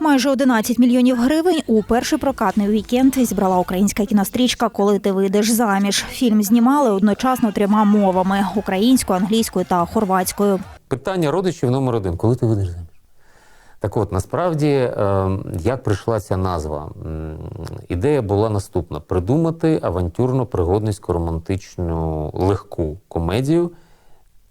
Майже 11 мільйонів гривень у перший прокатний вікенд зібрала українська кінострічка Коли ти вийдеш заміж. Фільм знімали одночасно трьома мовами українською, англійською та хорватською. Питання родичів номер один: коли ти вийдеш заміж? Так от, насправді, е, як прийшла ця назва? Ідея була наступна: придумати авантюрно-пригодницьку романтичну легку комедію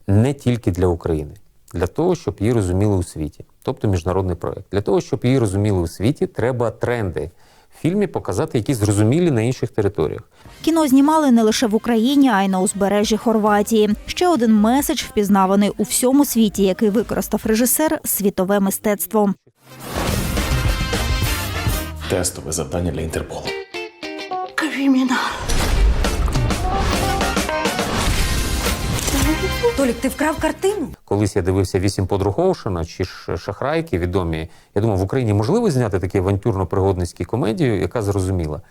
не тільки для України, для того, щоб її розуміли у світі, тобто міжнародний проект. Для того, щоб її розуміли у світі, треба тренди в фільмі показати, які зрозумілі на інших територіях. Кіно знімали не лише в Україні, а й на узбережжі Хорватії. Ще один меседж впізнаваний у всьому світі, який використав режисер світове мистецтво. Тестове завдання для Інтерполу. Толік, ти вкрав картину? Колись я дивився вісім подруг Оушена чи шахрайки відомі. Я думав, в Україні можливо зняти таку авантюрно-пригодницьку комедію, яка зрозуміла.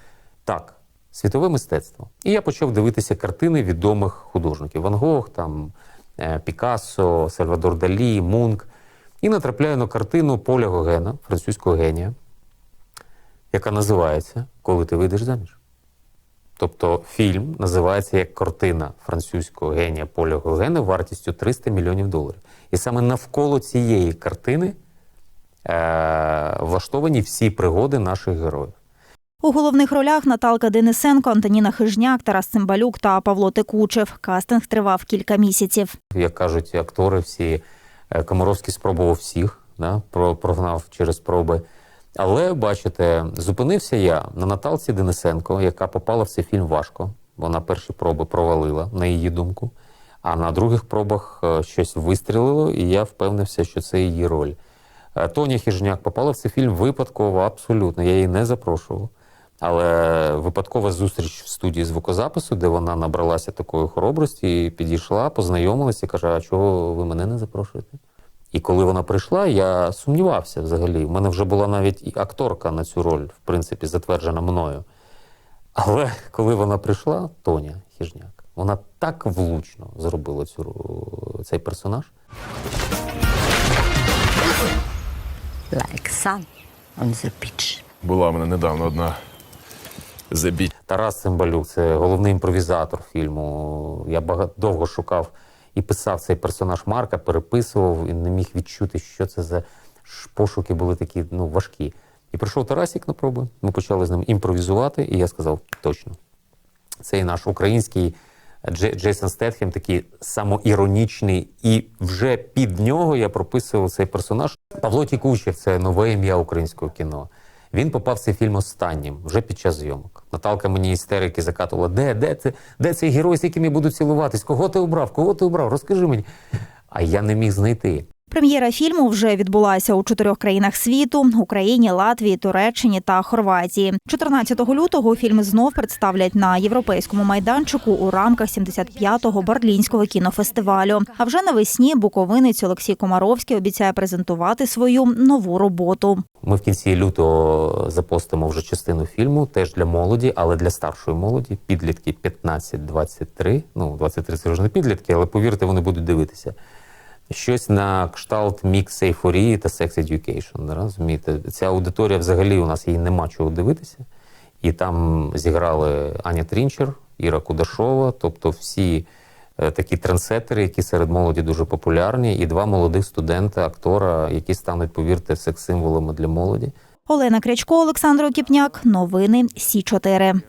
Так, світове мистецтво. І я почав дивитися картини відомих художників: Ван Гог, там, е, Пікассо, Сальвадор Далі, Мунк. І натрапляю на картину Поля Гогена, французького генія, яка називається Коли ти вийдеш заміж. Тобто фільм називається як картина французького генія Поля Гогена вартістю 300 мільйонів доларів. І саме навколо цієї картини е- влаштовані всі пригоди наших героїв. У головних ролях Наталка Денисенко, Антоніна Хижняк, Тарас Цимбалюк та Павло Текучев. Кастинг тривав кілька місяців. Як кажуть актори, всі е, Комаровський спробував всіх, да, прогнав через спроби. Але бачите, зупинився я на Наталці Денисенко, яка попала в цей фільм важко. Вона перші проби провалила, на її думку. А на других пробах е, щось вистрілило, і я впевнився, що це її роль. Е, Тоня Хіжняк попала в цей фільм випадково, абсолютно. Я її не запрошував. Але випадкова зустріч в студії звукозапису, де вона набралася такої хоробрості, і підійшла, познайомилася і каже: А чого ви мене не запрошуєте? І коли вона прийшла, я сумнівався взагалі. У мене вже була навіть і акторка на цю роль, в принципі, затверджена мною. Але коли вона прийшла, Тоня Хіжняк, вона так влучно зробила цю, цей персонаж. Like sun on the beach. Була в мене недавно одна забіть. Тарас Цимбалюк це головний імпровізатор фільму. Я багато довго шукав і писав цей персонаж Марка, переписував і не міг відчути, що це за пошуки були такі ну, важкі. І прийшов Тарасік на проби. Ми почали з ним імпровізувати, і я сказав: точно, цей наш український Дже- Джейсон Стетхем, такий самоіронічний, і вже під нього я прописував цей персонаж. Павло Тікучев це нове ім'я українського кіно. Він попав в цей фільм останнім, вже під час зйомок. Наталка мені істерики закатувала: де, де, це, де цей герой, з яким я буду цілуватись? Кого ти обрав? Кого ти обрав? Розкажи мені. А я не міг знайти. Прем'єра фільму вже відбулася у чотирьох країнах світу: Україні, Латвії, Туреччині та Хорватії. 14 лютого фільм знов представлять на європейському майданчику у рамках 75-го Берлінського кінофестивалю. А вже навесні буковинець Олексій Комаровський обіцяє презентувати свою нову роботу. Ми в кінці лютого запостимо вже частину фільму, теж для молоді, але для старшої молоді, підлітки 15-23. Ну, 23 це вже не підлітки, але повірте, вони будуть дивитися. Щось на кшталт мікс ейфорії та секс да, Розумієте, ця аудиторія взагалі у нас їй нема чого дивитися. І там зіграли Аня Трінчер, Іра Кудашова, тобто всі е, такі трендсеттери, які серед молоді дуже популярні, і два молодих студента, актора, які стануть, повірте, секс-символами для молоді. Олена Крячко, Олександр Окіпняк. Новини Сі 4